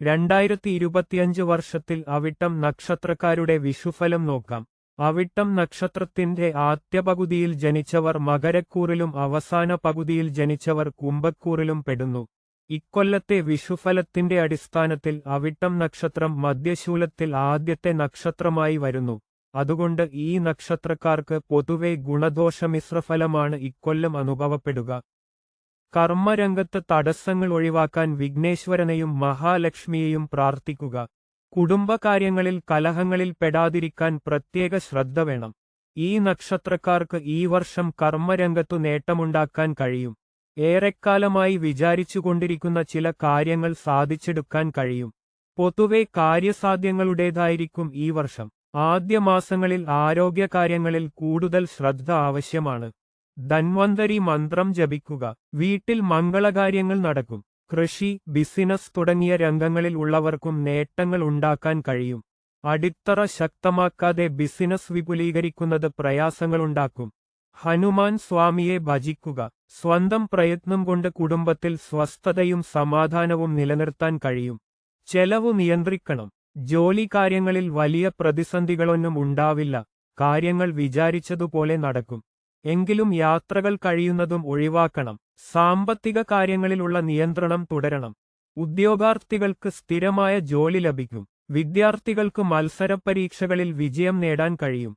രണ്ടായിരത്തി ഇരുപത്തിയഞ്ച് വർഷത്തിൽ അവിട്ടം നക്ഷത്രക്കാരുടെ വിഷുഫലം നോക്കാം. അവിട്ടം നക്ഷത്രത്തിന്റെ ആദ്യ പകുതിയിൽ ജനിച്ചവർ മകരക്കൂറിലും അവസാന പകുതിയിൽ ജനിച്ചവർ കുംഭക്കൂറിലും പെടുന്നു. ഇക്കൊല്ലത്തെ വിഷുഫലത്തിന്റെ അടിസ്ഥാനത്തിൽ അവിട്ടം നക്ഷത്രം മധ്യശൂലത്തിൽ ആദ്യത്തെ നക്ഷത്രമായി വരുന്നു. അതുകൊണ്ട് ഈ നക്ഷത്രക്കാർക്ക് പൊതുവെ ഗുണദോഷമിശ്രഫലമാണ് ഇക്കൊല്ലം അനുഭവപ്പെടുക. കർമ്മരംഗത്ത് തടസ്സങ്ങൾ ഒഴിവാക്കാൻ വിഘ്നേശ്വരനെയും മഹാലക്ഷ്മിയെയും പ്രാർത്ഥിക്കുക. കുടുംബകാര്യങ്ങളിൽ കലഹങ്ങളിൽ പെടാതിരിക്കാൻ പ്രത്യേക ശ്രദ്ധ വേണം. ഈ നക്ഷത്രക്കാർക്ക് ഈ വർഷം കർമ്മരംഗത്തു നേട്ടമുണ്ടാക്കാൻ കഴിയും. ഏറെക്കാലമായി വിചാരിച്ചുകൊണ്ടിരിക്കുന്ന ചില കാര്യങ്ങൾ സാധിച്ചെടുക്കാൻ കഴിയും. പൊതുവെ കാര്യസാധ്യങ്ങളുടേതായിരിക്കും ഈ വർഷം. ആദ്യ മാസങ്ങളിൽ ആരോഗ്യകാര്യങ്ങളിൽ കൂടുതൽ ശ്രദ്ധ ആവശ്യമാണ്. ധന്വന്തരി മന്ത്രം ജപിക്കുക. വീട്ടിൽ മംഗളകാര്യങ്ങൾ നടക്കും. കൃഷി ബിസിനസ് തുടങ്ങിയ രംഗങ്ങളിൽ ഉള്ളവർക്കും നേട്ടങ്ങൾ ഉണ്ടാക്കാൻ കഴിയും. അടിത്തറ ശക്തമാക്കാതെ ബിസിനസ് വിപുലീകരിക്കുന്നത് പ്രയാസങ്ങളുണ്ടാക്കും ഹനുമാൻ സ്വാമിയെ ഭജിക്കുക. സ്വന്തം പ്രയത്നം കൊണ്ട് കുടുംബത്തിൽ സ്വസ്ഥതയും സമാധാനവും നിലനിർത്താൻ കഴിയും. ചെലവ് നിയന്ത്രിക്കണം. ജോലി കാര്യങ്ങളിൽ വലിയ പ്രതിസന്ധികളൊന്നും ഉണ്ടാവില്ല. കാര്യങ്ങൾ വിചാരിച്ചതുപോലെ നടക്കും. എങ്കിലും യാത്രകൾ കഴിയുന്നതും ഒഴിവാക്കണം. സാമ്പത്തിക കാര്യങ്ങളിലുള്ള നിയന്ത്രണം തുടരണം. ഉദ്യോഗാർത്ഥികൾക്ക് സ്ഥിരമായ ജോലി ലഭിക്കും. വിദ്യാർത്ഥികൾക്ക് മത്സരപരീക്ഷകളിൽ വിജയം നേടാൻ കഴിയും.